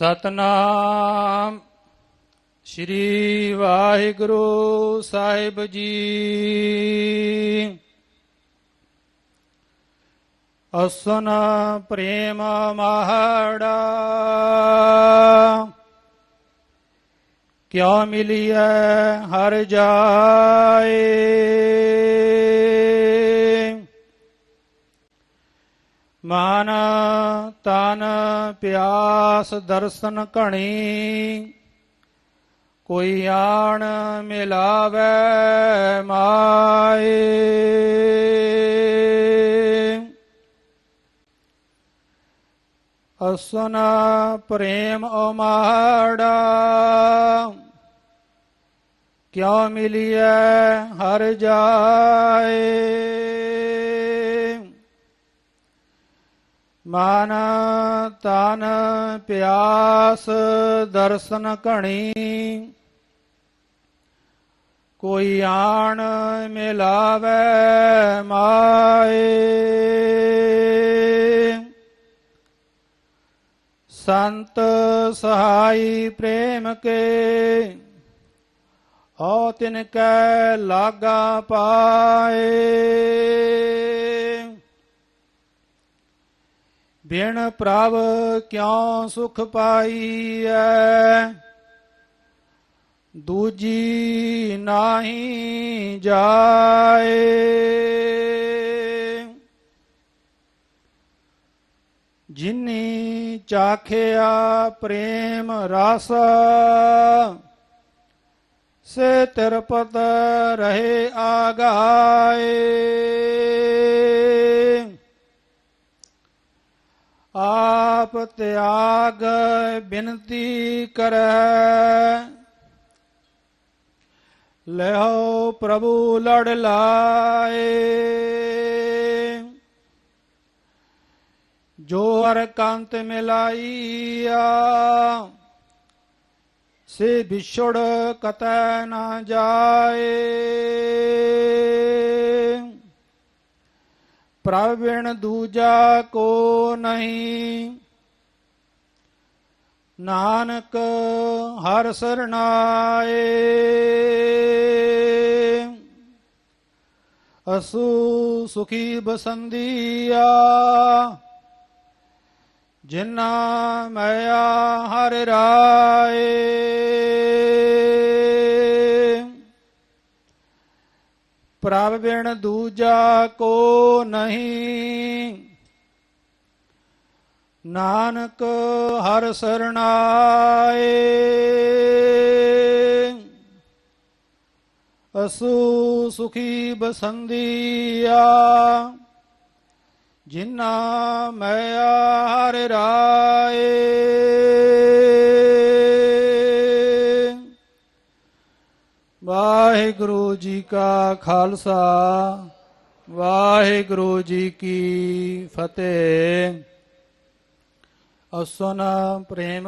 ਸਤਨਾਮ ਸ੍ਰੀ ਵਾਹਿਗੁਰੂ ਸਾਹਿਬ ਜੀ ਅਸਨ ਪ੍ਰੇਮ ਮਹੜਾ ਕਿਉ ਮਿਲੀਐ ਹਰ ਜਾਏ ਮਨ ਤਨ ਪਿਆਸ ਦਰਸ਼ਨ ਘਣੀ, ਕੋਈ ਆਣ ਮਿਲਾਵੇ ਮਾਏ। ਅਸਨ ਪ੍ਰੇਮ ਅਮਾੜਾ ਕਿਉ ਮਿਲੀਐ ਹਰ ਜਾਏ? ਮਨ ਤਨ ਪਿਆਸ ਦਰਸ਼ਨ ਘਣੀ ਕੋਈ ਆਣ ਮਿਲਾਵੇ ਮਾਏ ਸੰਤ ਸਹਾਈ ਪ੍ਰੇਮ ਕੇ ਔ ਤਿਨ ਕੈ ਲਾਗਾ ਪਾਏ बिन प्रभ क्यों सुख पाई है दूजी नाही जाए जिनी चाखिया प्रेम रास से तिरपत रहे आगाए आप त्याग विनती कर ले प्रभु लड़ लाए जो हर कांत मिलाइया से बिछुड़ कत न जाए प्रवीण दूजा को नहीं ਨਾਨਕ ਹਰ ਸਰਣਾਏ। ਅਸੂ ਸੁਖੀ ਬਸੰਦੀਆ ਜਿਨਾ ਮਾਇਆ ਹਰ ਰਾਏ। ਪ੍ਰਭ ਬਿਨ ਦੂਜਾ ਕੋ ਨਹੀਂ ਨਾਨਕ ਹਰ ਸਰਣਾਏ। ਅਸੂ ਸੁਖੀ ਬਸੰਦੀਆ ਜਿਨਾ ਮਇਆ ਹਰ ਰਾਏ। ਵਾਹਿਗੁਰੂ ਜੀ ਕਾ ਖਾਲਸਾ, ਵਾਹਿਗੁਰੂ ਜੀ ਕੀ ਫਤਿਹ। ਅਸਨ ਪ੍ਰੇਮ